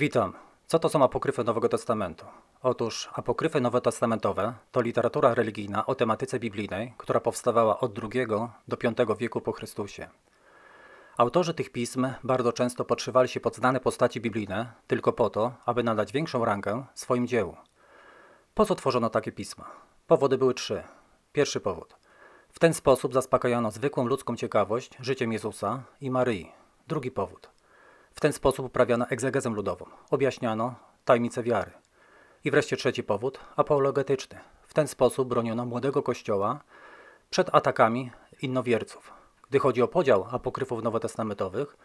Witam. Co to są apokryfy Nowego Testamentu? Otóż apokryfy nowotestamentowe to literatura religijna o tematyce biblijnej, która powstawała od II do V wieku po Chrystusie. Autorzy tych pism bardzo często podszywali się pod znane postaci biblijne tylko po to, aby nadać większą rangę swoim dziełu. Po co tworzono takie pisma? Powody były trzy. Pierwszy powód. W ten sposób zaspokajano zwykłą ludzką ciekawość życiem Jezusa i Maryi. Drugi powód. W ten sposób uprawiano egzegezę ludową, objaśniano tajemnice wiary. I wreszcie trzeci powód, apologetyczny. W ten sposób broniono młodego kościoła przed atakami innowierców. Gdy chodzi o podział apokryfów nowotestamentowych,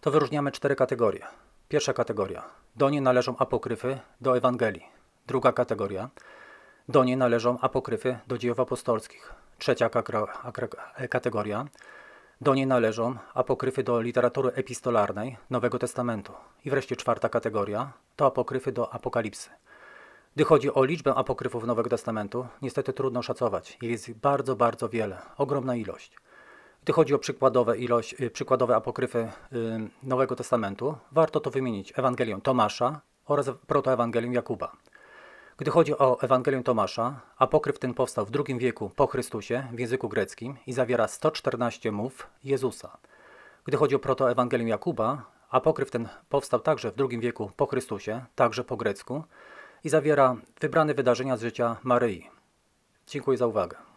to wyróżniamy cztery kategorie. Pierwsza kategoria. Do niej należą apokryfy do Ewangelii. Druga kategoria. Do niej należą apokryfy do dziejów apostolskich. Trzecia kategoria. Do niej należą apokryfy do literatury epistolarnej Nowego Testamentu. I wreszcie czwarta kategoria to apokryfy do Apokalipsy. Gdy chodzi o liczbę apokryfów Nowego Testamentu, niestety trudno szacować. Jest ich bardzo, bardzo wiele, ogromna ilość. Gdy chodzi o przykładowe, ilość, y, przykładowe apokryfy y, Nowego Testamentu, warto to wymienić Ewangelię Tomasza oraz protoewangelię Jakuba. Gdy chodzi o Ewangelię Tomasza, apokryf ten powstał w II wieku po Chrystusie w języku greckim i zawiera 114 mów Jezusa. Gdy chodzi o protoewangelię Jakuba, apokryf ten powstał także w II wieku po Chrystusie, także po grecku i zawiera wybrane wydarzenia z życia Maryi. Dziękuję za uwagę.